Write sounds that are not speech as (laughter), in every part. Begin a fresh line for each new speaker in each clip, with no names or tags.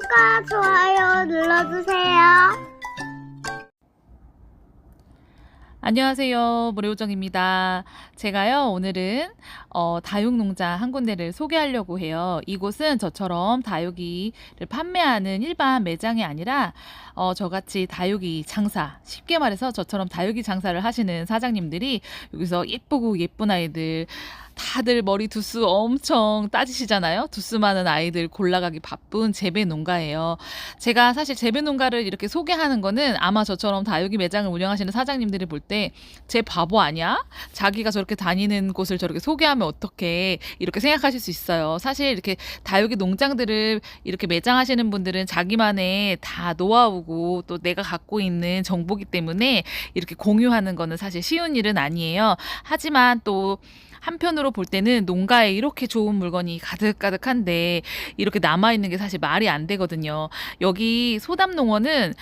구독과 좋아요 눌러주세요.
안녕하세요. 모래우정입니다. 제가요, 오늘은, 어, 다육농장 한 군데를 소개하려고 해요. 이곳은 저처럼 다육이를 판매하는 일반 매장이 아니라, 어, 저같이 다육이 장사, 쉽게 말해서 저처럼 다육이 장사를 하시는 사장님들이 여기서 예쁘고 예쁜 아이들, 다들 머리 두수 엄청 따지시잖아요. 두수 많은 아이들 골라가기 바쁜 재배 농가예요. 제가 사실 재배 농가를 이렇게 소개하는 거는 아마 저처럼 다육이 매장을 운영하시는 사장님들이 볼 때 제 바보 아니야? 자기가 저렇게 다니는 곳을 저렇게 소개하면 어떻게 이렇게 생각하실 수 있어요. 사실 이렇게 다육이 농장들을 이렇게 매장하시는 분들은 자기만의 다 노하우고 또 내가 갖고 있는 정보기 때문에 이렇게 공유하는 거는 사실 쉬운 일은 아니에요. 하지만 또 한편으로 볼 때는 농가에 이렇게 좋은 물건이 가득가득한데 이렇게 남아있는 게 사실 말이 안 되거든요. 여기 소담농원은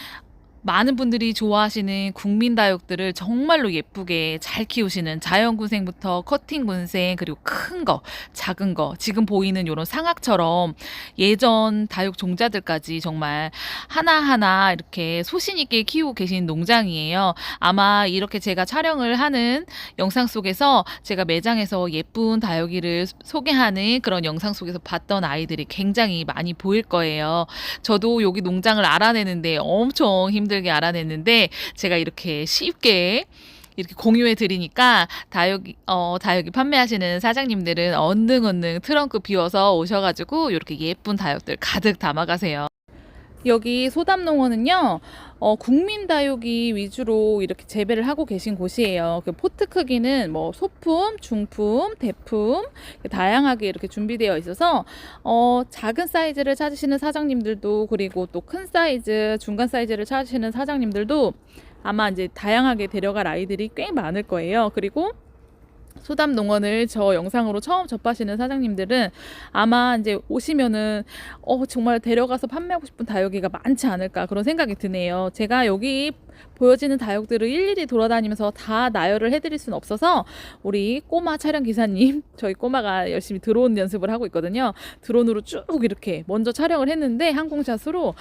많은 분들이 좋아하시는 국민 다육들을 정말로 예쁘게 잘 키우시는 자연군생부터 커팅군생 그리고 큰 거, 작은 거 지금 보이는 이런 상악처럼 예전 다육 종자들까지 정말 하나하나 이렇게 소신 있게 키우고 계신 농장이에요. 아마 이렇게 제가 촬영을 하는 영상 속에서 제가 매장에서 예쁜 다육이를 소개하는 그런 영상 속에서 봤던 아이들이 굉장히 많이 보일 거예요. 저도 여기 농장을 알아내는데 엄청 힘들 게 알아냈는데 제가 이렇게 쉽게 이렇게 공유해 드리니까 다육이 어 다육이 판매하시는 사장님들은 언능 언능 트렁크 비워서 오셔가지고 이렇게 예쁜 다육들 가득 담아가세요. 여기 소담농원은요, 어, 국민 다육이 위주로 이렇게 재배를 하고 계신 곳이에요. 그 포트 크기는 뭐 소품, 중품, 대품 다양하게 이렇게 준비되어 있어서 어, 작은 사이즈를 찾으시는 사장님들도 그리고 또 큰 사이즈, 중간 사이즈를 찾으시는 사장님들도 아마 이제 다양하게 데려갈 아이들이 꽤 많을 거예요. 그리고 소담 농원을 저 영상으로 처음 접하시는 사장님들은 아마 이제 오시면은 어 정말 데려가서 판매하고 싶은 다육이가 많지 않을까 그런 생각이 드네요. 제가 여기 보여지는 다육들을 일일이 돌아다니면서 다 나열을 해드릴 수는 없어서 우리 꼬마 촬영 기사님 (laughs) 저희 꼬마가 열심히 드론 연습을 하고 있거든요. 드론으로 쭉 이렇게 먼저 촬영을 했는데 항공샷으로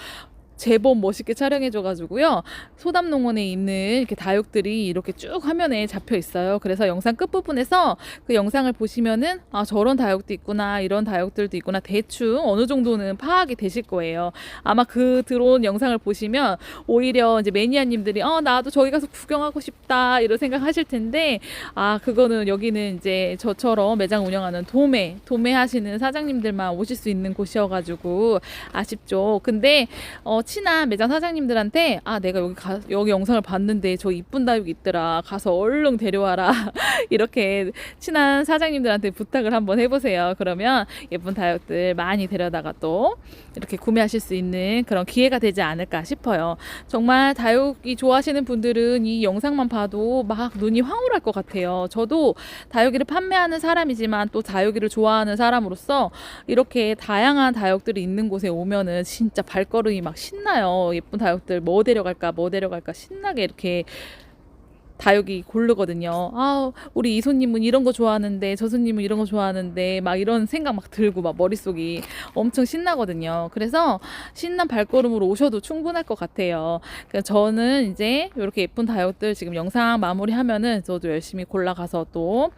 제법 멋있게 촬영해줘가지고요. 소담농원에 있는 이렇게 다육들이 이렇게 쭉 화면에 잡혀 있어요. 그래서 영상 끝부분에서 그 영상을 보시면은 아, 저런 다육도 있구나, 이런 다육들도 있구나, 대충 어느 정도는 파악이 되실 거예요. 아마 그 드론 영상을 보시면 오히려 이제 매니아님들이 어, 나도 저기 가서 구경하고 싶다, 이런 생각 하실 텐데, 아, 그거는 여기는 이제 저처럼 매장 운영하는 도매, 도매 하시는 사장님들만 오실 수 있는 곳이어가지고 아쉽죠. 근데, 어, 친한 매장 사장님들한테 아 내가 여기 가, 여기 영상을 봤는데 저 이쁜 다육 있더라. 가서 얼른 데려와라. (laughs) 이렇게 친한 사장님들한테 부탁을 한번 해보세요. 그러면 예쁜 다육들 많이 데려다가 또 이렇게 구매하실 수 있는 그런 기회가 되지 않을까 싶어요. 정말 다육이 좋아하시는 분들은 이 영상만 봐도 막 눈이 황홀할 것 같아요. 저도 다육이를 판매하는 사람이지만 또 다육이를 좋아하는 사람으로서 이렇게 다양한 다육들이 있는 곳에 오면은 진짜 발걸음이 막 신 나요. 예쁜 다육들 뭐 데려갈까 뭐 데려갈까 신나게 이렇게 다육이 고르거든요. 아, 우리 이 손님은 이런 거 좋아하는데 저 손님은 이런 거 좋아하는데 막 이런 생각 막 들고 막 머릿속이 엄청 신나거든요. 그래서 신난 발걸음으로 오셔도 충분할 것 같아요. 그러니까 저는 이제 이렇게 예쁜 다육들 지금 영상 마무리하면은 저도 열심히 골라가서 또 영-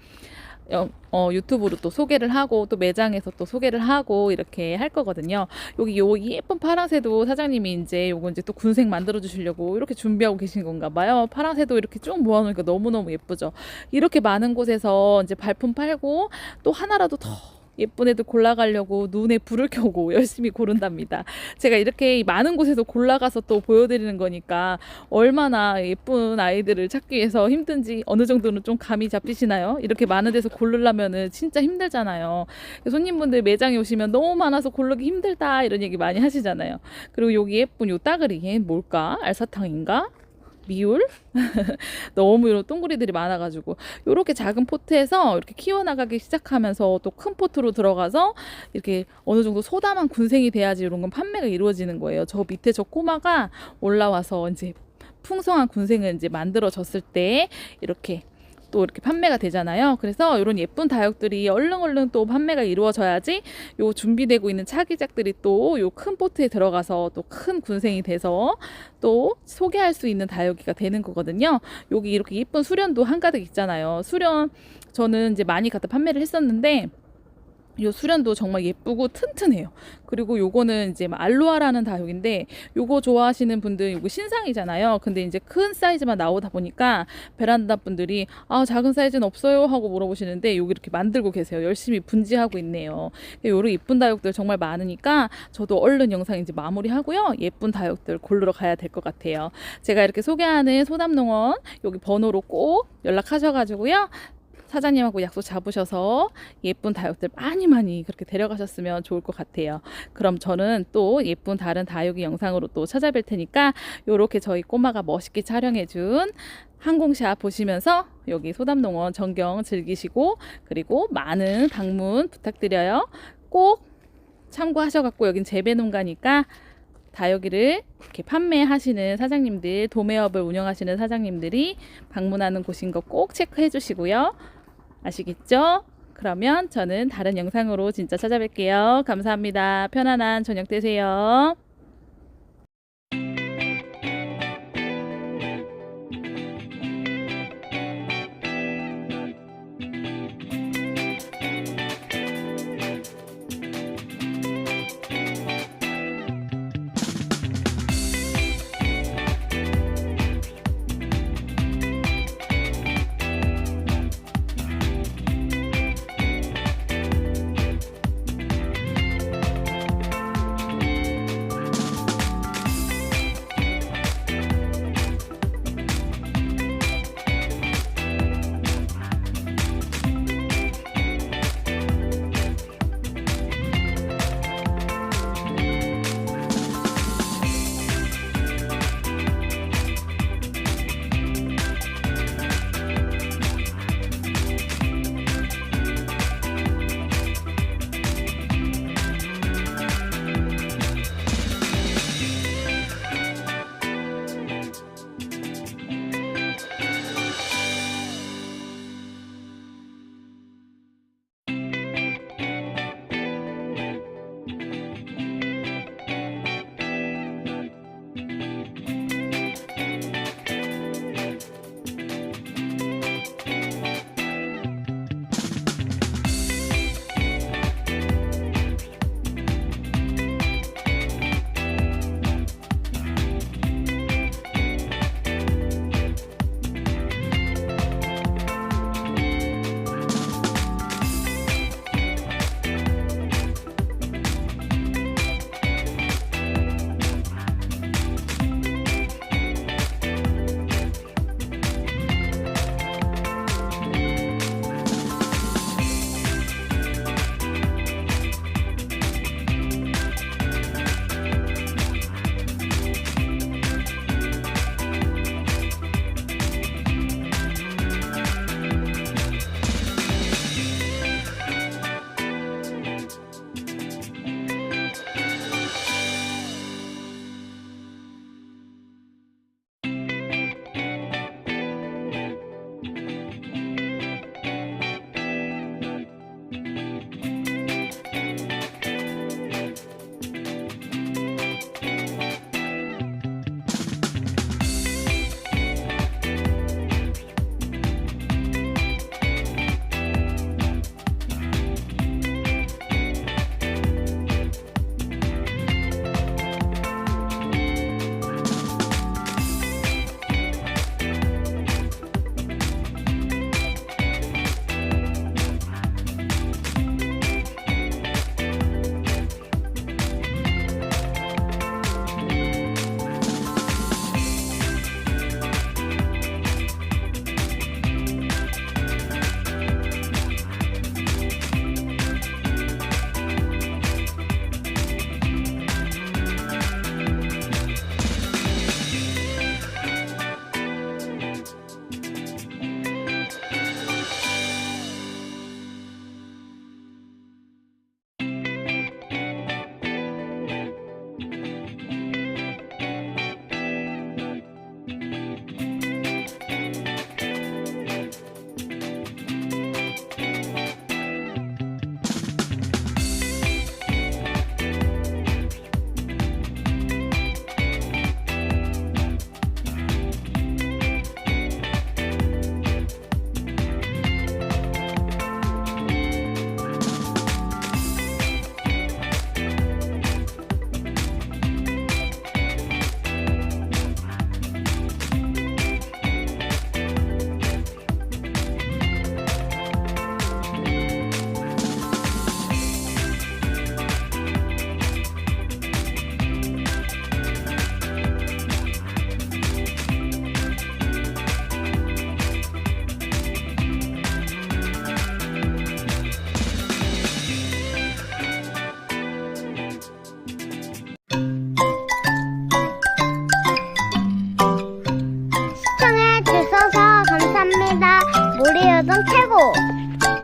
어, 유튜브로 또 소개를 하고 또 매장에서 또 소개를 하고 이렇게 할 거거든요. 여기 요 예쁜 파랑새도 사장님이 이제 요거 이제 또 군색 만들어 주시려고 이렇게 준비하고 계신 건가 봐요. 파랑새도 이렇게 쭉 모아 놓으니까 너무너무 예쁘죠. 이렇게 많은 곳에서 이제 발품 팔고 또 하나라도 더 예쁜 애들 골라가려고 눈에 불을 켜고 (laughs) 열심히 고른답니다. 제가 이렇게 많은 곳에서 골라가서 또 보여드리는 거니까 얼마나 예쁜 아이들을 찾기 위해서 힘든지 어느 정도는 좀 감이 잡히시나요? 이렇게 많은 데서 고르려면은 진짜 힘들잖아요. 손님분들 매장에 오시면 너무 많아서 고르기 힘들다 이런 얘기 많이 하시잖아요. 그리고 여기 예쁜 요 따그리 얘 뭘까? 알사탕인가? 미울? (laughs) 너무 이런 동그리들이 많아가지고 요렇게 작은 포트에서 이렇게 키워나가기 시작하면서 또 큰 포트로 들어가서 이렇게 어느 정도 소담한 군생이 돼야지 이런 건 판매가 이루어지는 거예요. 저 밑에 저 꼬마가 올라와서 이제 풍성한 군생을 이제 만들어졌을 때 이렇게 또 이렇게 판매가 되잖아요. 그래서 이런 예쁜 다육들이 얼른 얼른 또 판매가 이루어져야지 요 준비되고 있는 차기작들이 또 요 큰 포트에 들어가서 또 큰 군생이 돼서 또 소개할 수 있는 다육이가 되는 거거든요. 여기 이렇게 예쁜 수련도 한가득 있잖아요. 수련 저는 이제 많이 갖다 판매를 했었는데 요 수련도 정말 예쁘고 튼튼해요. 그리고 요거는 이제 알로아라는 다육인데 요거 좋아하시는 분들 요거 신상이잖아요. 근데 이제 큰 사이즈만 나오다 보니까 베란다 분들이 아 작은 사이즈는 없어요 하고 물어보시는데 여기 이렇게 만들고 계세요. 열심히 분지하고 있네요. 요런 예쁜 다육들 정말 많으니까 저도 얼른 영상 이제 마무리하고요. 예쁜 다육들 고르러 가야 될 것 같아요. 제가 이렇게 소개하는 소담농원 여기 번호로 꼭 연락하셔가지고요. 사장님하고 약속 잡으셔서 예쁜 다육들 많이 많이 그렇게 데려가셨으면 좋을 것 같아요. 그럼 저는 또 예쁜 다른 다육이 영상으로 또 찾아뵐 테니까 요렇게 저희 꼬마가 멋있게 촬영해준 항공샷 보시면서 여기 소담농원 전경 즐기시고 그리고 많은 방문 부탁드려요. 꼭 참고하셔갖고 여긴 재배농가니까 다육이를 이렇게 판매하시는 사장님들, 도매업을 운영하시는 사장님들이 방문하는 곳인 거 꼭 체크해 주시고요. 아시겠죠? 그러면 저는 다른 영상으로 진짜 찾아뵐게요. 감사합니다. 편안한 저녁 되세요.